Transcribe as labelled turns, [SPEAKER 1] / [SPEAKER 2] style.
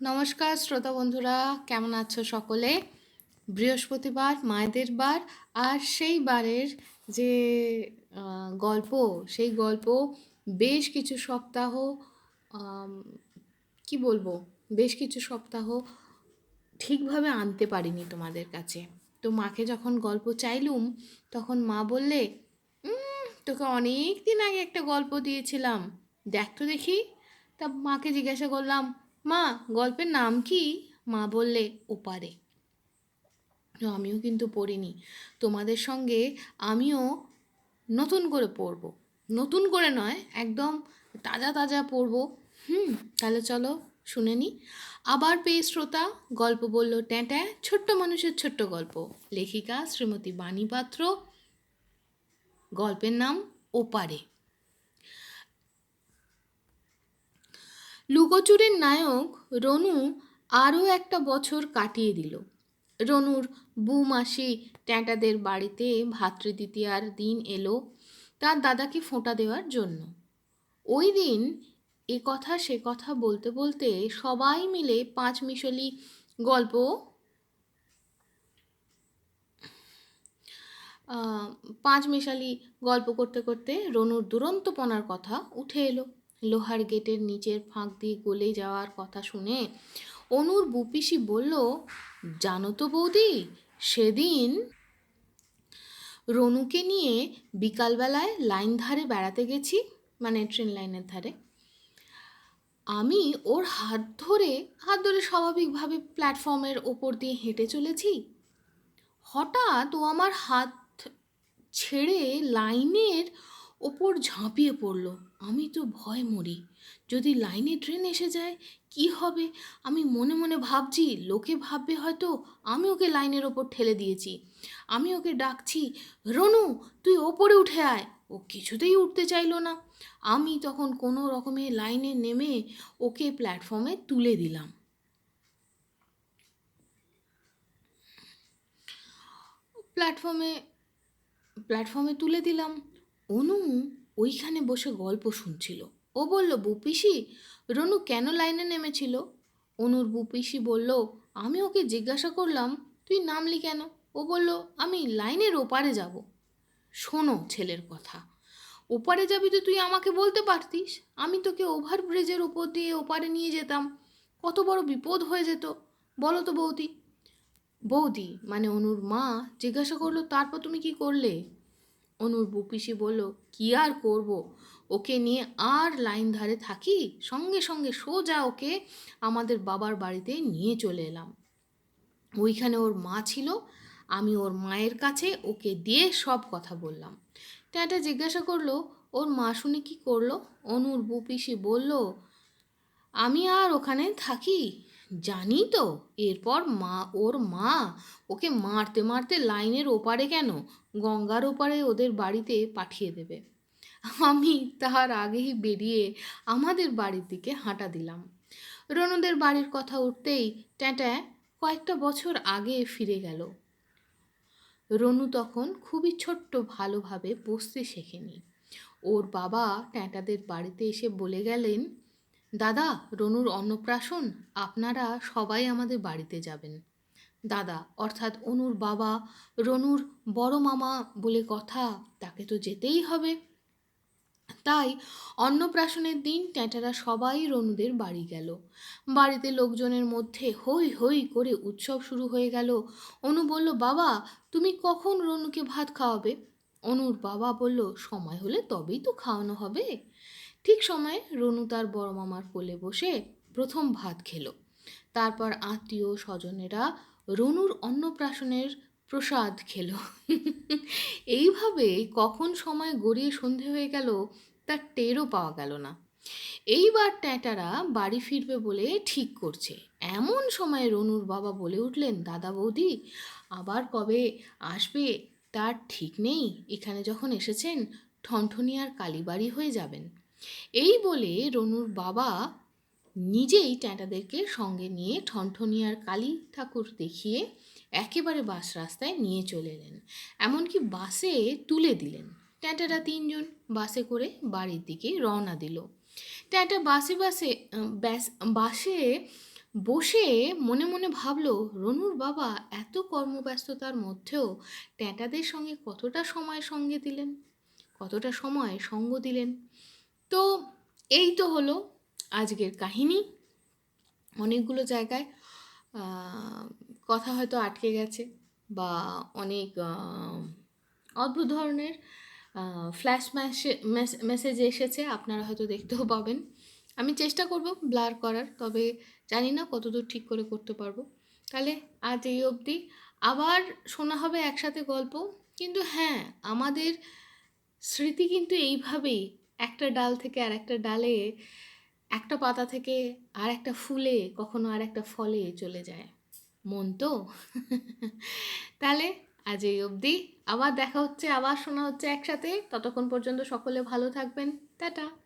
[SPEAKER 1] নমস্কার, শ্রোতা বন্ধুরা, কেমন আছো সকলে? বৃহস্পতিবার, মায়েদের বার, আর সেই বারের যে গল্প, সেই গল্প বেশ কিছু সপ্তাহ কি বলব, বেশ কিছু সপ্তাহ ঠিকভাবে আনতে পারিনি তোমাদের কাছে। তো মাকে যখন গল্প চাইলুম, তখন মা বললে তোকে অনেক দিন আগে একটা গল্প দিয়েছিলাম। দেখ তো দেখি। তা মাকে জিজ্ঞাসা করলাম মা, গল্পের নাম কি? মা বললে, ওপারে। আমিও কিন্তু পড়িনি। তোমাদের সঙ্গে আমিও নতুন করে পড়ব। নতুন করে নয়, একদম তাজা তাজা পড়ব। হুম, তাহলে চলো, শুনে নি। আবার পেয়ে শ্রোতা, গল্প বলল ট্যাঁট্যা ছোট্ট মানুষের ছোট্ট গল্প। লেখিকা শ্রীমতী বাণী পাত্র গল্পের নাম ওপারে। লুকোচুরির নায়ক রনু আরও একটা বছর কাটিয়ে দিল। রনুর বুমাসি ট্যাঁটাদের বাড়িতে ভাতৃদ্বিতীয়ার দিন এলো তার দাদাকে ফোঁটা দেওয়ার জন্য। ওই দিন এ কথা সে কথা বলতে বলতে সবাই মিলে পাঁচ মিশলি গল্প পাঁচ মিশালি গল্প করতে করতে রনুর দুরন্তপনার কথা উঠে এলো। লোহার গেটের নিচের ফাঁক দিয়ে গলে যাওয়ার কথা শুনে অনুর বুপিসি বলল, জানো তো বৌদি, সেদিন রনুকে নিয়ে বিকালবেলায় লাইন ধারে বেড়াতে গেছি মানে ট্রেন লাইনের ধারে। আমি ওর হাত ধরে হাত ধরে স্বাভাবিকভাবে প্ল্যাটফর্মের ওপর দিয়ে হেঁটে চলেছি। হঠাৎ ও আমার হাত ছেড়ে লাইনের ওপর ঝাঁপিয়ে পড়ল। আমি তো ভয় মরি। যদি লাইনে ট্রেন এসে যায়, কি হবে? আমি মনে মনে ভাবছি, লোকে ভাববে হয়তো আমি ওকে লাইনের ওপর ঠেলে দিয়েছি। আমি ওকে ডাকছি, রনু, তুই ওপরে উঠে আয়। ও কিছুতেই উঠতে চাইলো না। আমি তখন কোনো রকমে লাইনে নেমে ওকে প্ল্যাটফর্মে তুলে দিলাম। প্ল্যাটফর্মে প্ল্যাটফর্মে তুলে দিলাম। অনু ওইখানে বসে গল্প শুনছিল। ও বলল, বুপিসি, রনু কেন লাইনে নেমেছিল? অনুর বুপিসি বলল, আমি ওকে জিজ্ঞাসা করলাম, তুই নামলি কেন? ও বলল, আমি লাইনের ওপারে যাব। শোনো ছেলের কথা, ওপারে যাবি তো তুই আমাকে বলতে পারতিস। আমি তোকে ওভার ব্রিজের ওপর দিয়ে ওপারে নিয়ে যেতাম। কত বড় বিপদ হয়ে যেত। বলো তো বৌদি। বৌদি? মানে অনুর মা জিজ্ঞাসা করল, তারপর তুমি কি করলে? অনুর বুপিসি বলল, কি আর করব? ওকে নিয়ে আর লাইন ধারে থাকি? সঙ্গে সঙ্গে সোজা ওকে আমাদের বাবার বাড়িতে নিয়ে চলে এলাম। ওইখানে ওর মা ছিল। আমি ওর মায়ের কাছে ওকে দিয়ে সব কথা বললাম। ট্যাটা জিজ্ঞাসা করল, ওর মা শুনে কি করল? অনুর বুপিসি বলল, আমি আর ওখানে থাকি। জানি তো, এরপর মা, ওর মা, ওকে মারতে মারতে লাইনের ওপারে কেন? গঙ্গার ওপারে ওদের বাড়িতে পাঠিয়ে দেবে। আমি তার আগেই বেরিয়ে আমাদের বাড়ির দিকে হাঁটা দিলাম। রনুদের বাড়ির কথা উঠতেই ট্যাঁট্যা কয়েকটা বছর আগে ফিরে গেল। রনু তখন খুবই ছোট্ট ভালোভাবে বসতে শেখেনি। ওর বাবা ট্যাঁটাদের বাড়িতে এসে বলে গেলেন দাদা, রনুর অন্নপ্রাশন, আপনারা সবাই আমাদের বাড়িতে যাবেন। দাদা, অর্থাৎ অনুর বাবা, রনুর বড় মামা বলে কথা, তাকে তো যেতেই হবে। তাই অন্নপ্রাশনের দিন ট্যাঁটারা সবাই রনুদের বাড়ি গেল। বাড়িতে লোকজনের মধ্যে হই হই করে উৎসব শুরু হয়ে গেল। অনু বলল, বাবা, তুমি কখন রনুকে ভাত খাওয়াবে? অনুর বাবা বলল, সময় হলে তবেই তো খাওয়ানো হবে। ঠিক সময়ে রনু তার বড় মামার কোলে বসে প্রথম ভাত খেলো। তারপর আত্মীয় স্বজনেরা রনুর অন্নপ্রাশনের প্রসাদ খেল। এইভাবে কখন সময় গড়িয়ে সন্ধে হয়ে গেল তার টেরও পাওয়া গেল না। এইবার ট্যাঁটারা বাড়ি ফিরবে বলে ঠিক করছে। এমন সময় রনুর বাবা বলে উঠলেন, দাদা বৌদি, আবার কবে আসবে? তার ঠিক নেই। এখানে যখন এসেছেন ঠনঠনি আর কালীবাড়ি হয়ে যাবেন। এই বলে রনুর বাবা নিজেই ট্যাঁটাদেরকে সঙ্গে নিয়ে ঠনঠনিয়ার কালী ঠাকুর দেখিয়ে একেবারে বাস রাস্তায় নিয়ে চলে এলেন। এমনকি বাসে তুলে দিলেন। ট্যাঁটারা তিনজন বাসে করে বাড়ির দিকে রওনা দিল। ট্যাঁটা বাসে বাসে বাসে বসে মনে মনে ভাবলো, রনুর বাবা এত কর্মব্যস্ততার মধ্যেও ট্যাঁটাদের সঙ্গে কতটা সময় সঙ্গে দিলেন? কতটা সময় সঙ্গ দিলেন? তো এই তো হলো আজকের কাহিনী। অনেকগুলো জায়গায় কথা হয়তো আটকে গেছে বা অনেক অদ্ভুত ধরনের ফ্ল্যাশ মেসেজ এসেছে, আপনারা হয়তো দেখতেও পাবেন। আমি চেষ্টা করব ব্লার করার, তবে জানি না কতদূর ঠিক করে করতে পারব। তাহলে আজ এই অবধি। আবার শোনা হবে একসাথে গল্প, কিন্তু হ্যাঁ আমাদের স্মৃতি কিন্তু এইভাবেই একটা ডাল থেকে আর একটা ডালে, একটা পাতা থেকে আর একটা ফুলে কখনো আর একটা ফলে চলে যায়। মন তো? তাহলে আজ এই অবধি। আবার দেখা হচ্ছে, আবার শোনা হচ্ছে একসাথে। ততক্ষণ পর্যন্ত সকলে ভালো থাকবেন। টাটা।